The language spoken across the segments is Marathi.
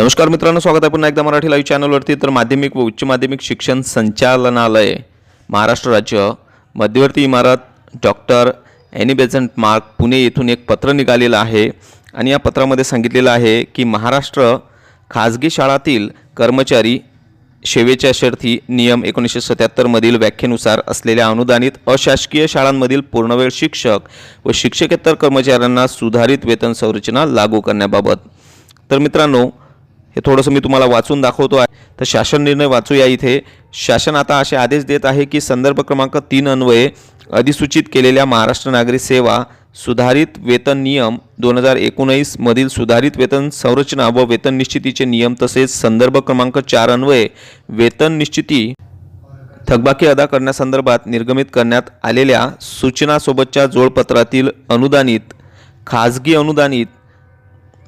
नमस्कार मित्रांनो स्वागत आहे पुन्हा एकदा मराठी लाईव्ह चॅनलवरती. तर माध्यमिक व उच्च माध्यमिक शिक्षण संचालनालय महाराष्ट्र राज्य मध्यवर्ती इमारत doctor Annie. Besant Marg Pune येथून एक पत्र निघालेलं आहे आणि या पत्रामध्ये सांगितलेलं आहे की महाराष्ट्र खाजगी शाळातील कर्मचारी सेवेच्या शर्थी नियम एकोणीसशे सत्याहत्तरमधील व्याख्येनुसार असलेल्या अनुदानित अशासकीय शाळांमधील पूर्णवेळ शिक्षक व शिक्षकेतर कर्मचाऱ्यांना सुधारित वेतन संरचना लागू करण्याबाबत. तर मित्रांनो हे थोडंसं मी तुम्हाला वाचून दाखवतो आहे. तर शासन निर्णय वाचूया इथे. शासन आता असे आदेश देत आहे की संदर्भ क्रमांक तीन अन्वये अधिसूचित केलेल्या महाराष्ट्र नागरी सेवा सुधारित वेतन नियम दोन हजार एकोणीसमधील सुधारित वेतन संरचना व वेतन निश्चितीचे नियम तसेच संदर्भ क्रमांक चार अन्वये वेतन निश्चिती थकबाकी अदा करण्यासंदर्भात निर्गमित करण्यात आलेल्या सूचनासोबतच्या जोडपत्रातील अनुदानित खाजगी अनुदानित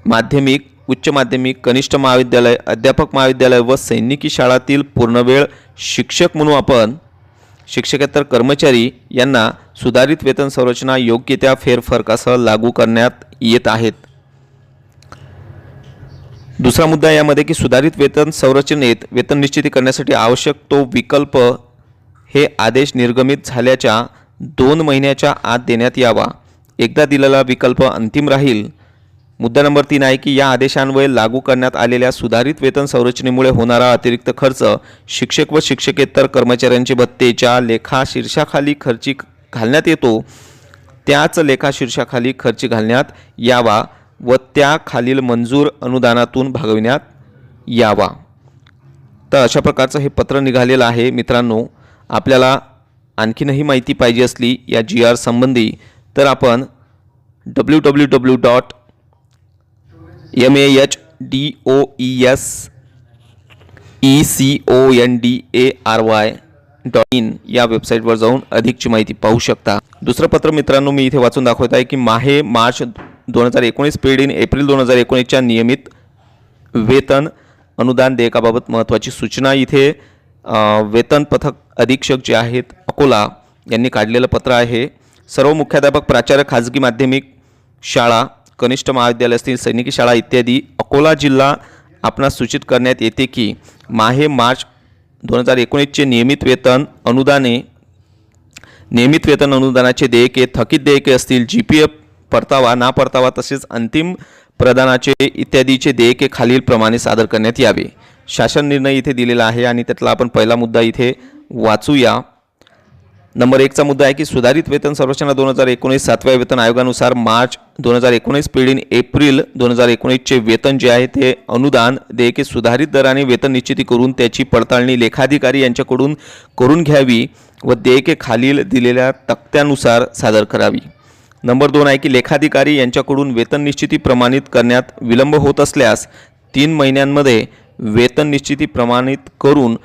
माध्यमिक उच्च माध्यमिक कनिष्ठ महाविद्यालय अध्यापक महाविद्यालय व सैनिकी शाळातील पूर्णवेळ शिक्षक म्हणून आपण शिक्षकेतर कर्मचारी यांना सुधारित वेतन संरचना योग्य त्या फेरफरकासह लागू करण्यात येत आहेत. दुसरा मुद्दा यामध्ये की सुधारित वेतन संरचनेत वेतन निश्चिती करण्यासाठी आवश्यक तो विकल्प हे आदेश निर्गमित झाल्याच्या दोन महिन्याच्या आत देण्यात यावा. एकदा दिलेला विकल्प अंतिम राहील मुद्दा नंबर तीन आहे की या आदेशान्वये लागू करण्यात आलेल्या सुधारित वेतन संरचनेमुळे होणारा अतिरिक्त खर्च शिक्षक व शिक्षकेतर कर्मचाऱ्यांचे भत्तेच्या लेखा शीर्षाखाली खर्ची घालण्यात येतो. त्याच लेखा शीर्षाखाली खर्च घालण्यात यावा व त्याखालील मंजूर अनुदानातून भागविण्यात यावा. तर अशा प्रकारचं हे पत्र निघालेलं आहे. मित्रांनो आपल्याला आणखीनही माहिती पाहिजे असली या जी आर संबंधी तर आपण W W W dot M A H D O E S E C O N D A R Y dot in या वेबसाईटवर जाऊन अधिकची माहिती पाहू शकता. दुसरं पत्र मित्रांनो मी इथे वाचून दाखवत आहे की माहे मार्च दोन हजार एकोणीस पेढीन एप्रिल दोन हजार एकोणीसच्या नियमित वेतन अनुदान देयकाबाबत महत्त्वाची सूचना. इथे वेतन पथक अधीक्षक जे आहेत अकोला यांनी काढलेलं पत्र आहे. सर्व मुख्याध्यापक प्राचार्य खाजगी माध्यमिक शाळा कनिष्ठ महाविद्यालय असतील सैनिकी शाळा इत्यादी अकोला जिल्हा आपणास सूचित करण्यात येते की माहे मार्च दोन हजार एकोणीसचे नियमित वेतन अनुदाने नियमित वेतन अनुदानाचे देयके थकीत देयके असतील जी पी एफ परतावा ना परतावा तसेच अंतिम प्रदानाचे इत्यादीचे देयके खालीलप्रमाणे सादर करण्यात यावे. शासन निर्णय इथे दिलेला आहे आणि त्यातला आपण पहिला मुद्दा इथे वाचूया. नंबर एकचा मुद्दा आहे की सुधारित वेतन संरचना दोन हजार एकोणीस सातव्या वेतन आयोगानुसार मार्च दोन हजार एकोणीस पिढीन एप्रिल दोन हजार एकोणीसचे वेतन जे आहे ते अनुदान देयके सुधारित दराने वेतन निश्चिती करून त्याची पडताळणी लेखाधिकारी यांच्याकडून करून घ्यावी व देयके खालील दिलेल्या तक्त्यानुसार सादर करावी. नंबर दोन आहे की लेखाधिकारी यांच्याकडून वेतन निश्चिती प्रमाणित करण्यात विलंब होत असल्यास तीन महिन्यांमध्ये वेतन निश्चिती प्रमाणित करून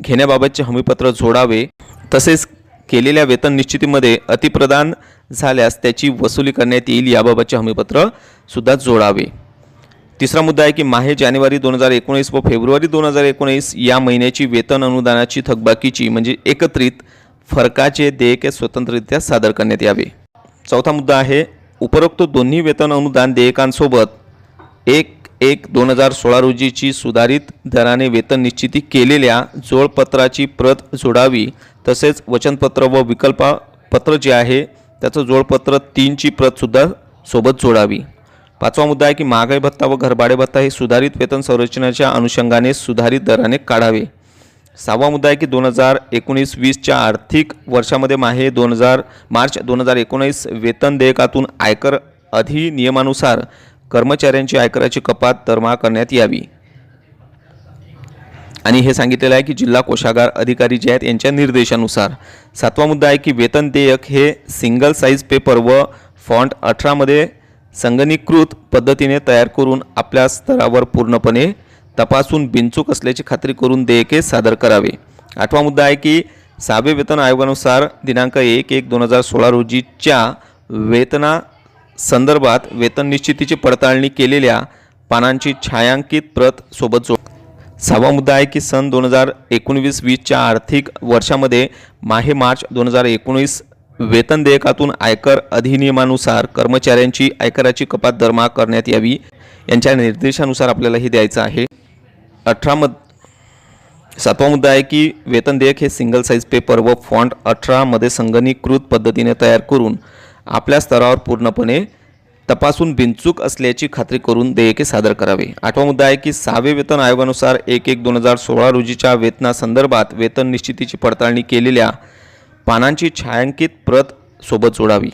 घेण्याबाबतचे हमीपत्र जोडावे. तसेच केलेल्या वेतन निश्चितीमध्ये अतिप्रदान झाल्यास त्याची वसुली करण्यात येईल याबाबतचे हमीपत्र सुद्धा जोडावे. तिसरा मुद्दा आहे की माहे जानेवारी दोन हजार एकोणीस व फेब्रुवारी दोन हजार एकोणीस या महिन्याची वेतन अनुदानाची थकबाकीची म्हणजे एकत्रित फरकाचे देयके स्वतंत्ररित्या सादर करण्यात यावे. चौथा मुद्दा आहे उपरोक्त दोन्ही वेतन अनुदान देयकांसोबत एक एक दोन हजार सोळा रोजीची सुधारित दराने वेतन निश्चिती केलेल्या जोडपत्राची प्रत जोडावी तसेच वचनपत्र व विकल्पपत्र जे आहे त्याचं जोडपत्र तीनची प्रतसुद्धा सोबत जोडावी. पाचवा मुद्दा आहे की महागाई भत्ता व घरभाडे भत्ता हे सुधारित वेतन संरचनेच्या अनुषंगाने सुधारित दराने काढावे. सहावा मुद्दा आहे की दोन हजार एकोणीस वीसच्या आर्थिक वर्षामध्ये माहे दोन हजार मार्च दोन हजार एकोणीस वेतन देयकातून आयकर अधिनियमानुसार कर्मचाऱ्यांची आयकराची कपात दरमहा करण्यात यावी. आणि हे सांगितलेलं आहे की जिल्हा कोषागार अधिकारी जे आहेत यांच्या निर्देशानुसार सातवा मुद्दा आहे की वेतन देयक हे सिंगल साईज पेपर व फॉन्ट अठरामध्ये संगणीकृत पद्धतीने तयार करून आपल्या स्तरावर पूर्णपणे तपासून बिनचूक असल्याची खात्री करून देयके सादर करावे. आठवा मुद्दा आहे की सहावे वेतन आयोगानुसार दिनांक एक एक दोन हजार सोळा रोजीच्या वेतना संदर्भात वेतन निश्चितीची पडताळणी केलेल्या पानांची छायांकित प्रत सोबत जोड. सहावा मुद्दा आहे की सन दोन हजार एकोणवीस वीसच्या आर्थिक वर्षामध्ये माहे मार्च दोन हजार एकोणीस वेतन देयकातून आयकर अधिनियमानुसार कर्मचाऱ्यांची आयकराची कपात दरमहा करण्यात यावी. यांच्या निर्देशानुसार आपल्याला हे द्यायचं आहे. अठरा मध सातवा मुद्दा आहे की वेतन देयक हे सिंगल साईज पेपर व फॉन्ट अठरामध्ये संगणीकृत पद्धतीने तयार करून आपल्या स्तरावर पूर्णपणे तपासून बिनचूक असल्याची खात्री करून देयके सादर करावे. आठवा मुद्दा आहे की सहावे वेतन आयोगानुसार एक एक दोन हजार सोळा रोजीच्या वेतनासंदर्भात वेतन निश्चितीची पडताळणी केलेल्या पानांची छायांकित प्रत सोबत जोडावी.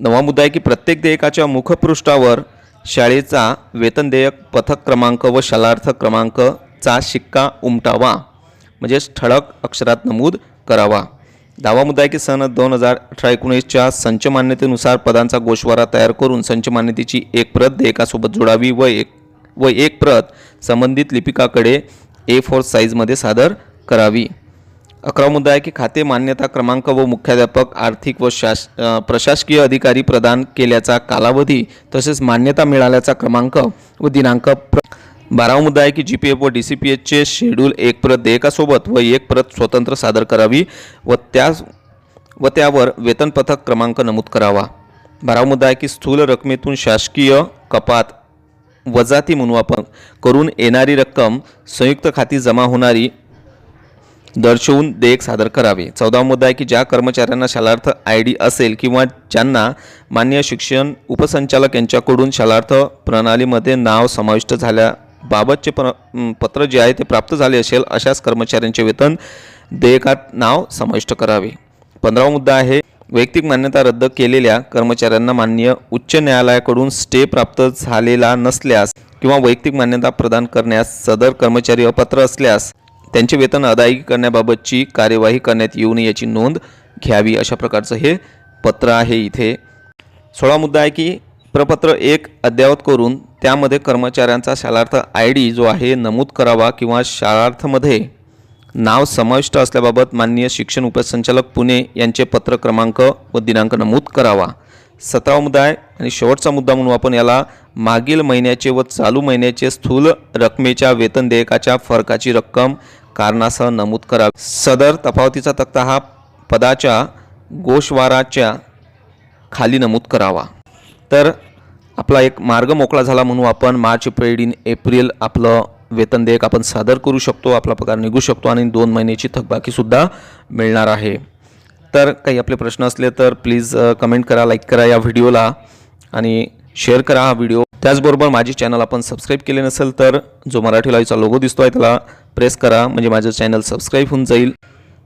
नवा मुद्दा आहे की प्रत्येक देयकाच्या मुखपृष्ठावर शाळेचा वेतन देयक पथक क्रमांक व शालार्थ क्रमांकचा शिक्का उमटावा म्हणजेच ठळक अक्षरात नमूद करावा. दहावा मुद्दा आहे की सन दोन हजार अठरा एकोणीसच्या संच मान्यतेनुसार पदांचा गोषवारा तयार करून संच मान्यतेची एक प्रत देयकासोबत जोडावी व एक व एक प्रत संबंधित लिपिकाकडे ए फोर साईजमध्ये सादर करावी. अकरा मुद्दा आहे की खाते मान्यता क्रमांक व मुख्याध्यापक आर्थिक व शास प्रशासकीय अधिकारी प्रदान केल्याचा कालावधी तसेच मान्यता मिळाल्याचा क्रमांक व दिनांक प्र बारावा मुद्दा आहे की जी पी एफ व डी सी पी एचचे शेड्यूल एक प्रत देयकासोबत व एक प्रत स्वतंत्र सादर करावी व त्या व त्यावर वेतन पथक क्रमांक नमूद करावा. बारावा मुद्दा आहे की स्थूल रकमेतून शासकीय कपात वजाती म्हणून करून येणारी रक्कम संयुक्त खाती जमा होणारी दर्शवून देयक सादर करावे. चौदा मुद्दा आहे की ज्या कर्मचाऱ्यांना शालार्थ आय डी असेल किंवा ज्यांना मान्य शिक्षण उपसंचालक यांच्याकडून शालार्थ प्रणालीमध्ये नाव समाविष्ट झाल्या बाबतचे प्र पत्र जे आहे ते प्राप्त झाले असेल अशाच कर्मचाऱ्यांचे वेतन देयकात नाव समाविष्ट करावे. पंधरावा मुद्दा आहे वैयक्तिक मान्यता रद्द केलेल्या कर्मचाऱ्यांना मान्य उच्च न्यायालयाकडून स्टे प्राप्त झालेला नसल्यास किंवा वैयक्तिक मान्यता प्रदान करण्यास सदर कर्मचारी अपात्र असल्यास त्यांचे वेतन अदायगी करण्याबाबतची कार्यवाही करण्यात येऊ नये याची नोंद घ्यावी अशा प्रकारचं हे पत्र आहे इथे. सोळा मुद्दा आहे की प्रपत्र एक अद्ययावत करून त्यामध्ये कर्मचाऱ्यांचा शालार्थ आय डी जो आहे नमूद करावा किंवा शालार्थमध्ये नाव समाविष्ट असल्याबाबत माननीय शिक्षण उपसंचालक पुणे यांचे पत्र क्रमांक व दिनांक नमूद करावा. सतरावा मुद्दा आहे आणि शेवटचा मुद्दा म्हणून आपण याला मागील महिन्याचे व चालू महिन्याचे स्थूल रकमेच्या वेतन देयकाच्या फरकाची रक्कम कारणासह नमूद करावी. सदर तफावतीचा तक्ता हा पदाच्या गोषवाराच्या खाली नमूद करावा. तर आपला एक मार्ग मोकळा झाला म्हणून आपण मार्च एप्रिल इन एप्रिल आपलं वेतन देयक आपण सादर करू शकतो आपला पगार निघू शकतो आणि दोन महिन्याची थकबाकीसुद्धा मिळणार आहे. तर काही आपले प्रश्न असले तर प्लीज कमेंट करा लाईक करा या व्हिडिओला आणि शेअर करा हा व्हिडिओ. त्याचबरोबर माझी चॅनल आपण सबस्क्राईब केले नसेल तर जो मराठी लाईव्हचा लोगो दिसतो आहे त्याला प्रेस करा म्हणजे माझं चॅनल सबस्क्राईब होऊन जाईल.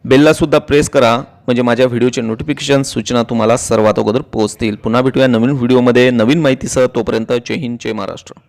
बेललासुद्धा प्रेस करा. म्हणजे माझ्या व्हिडिओचे नोटिफिकेशन सूचना तुम्हाला सर्वात अगोदर पोहोचतील. पुन्हा भेटूया नवीन व्हिडिओमध्ये. नवीन माहितीसह तोपर्यंत जय हिंद जय महाराष्ट्र.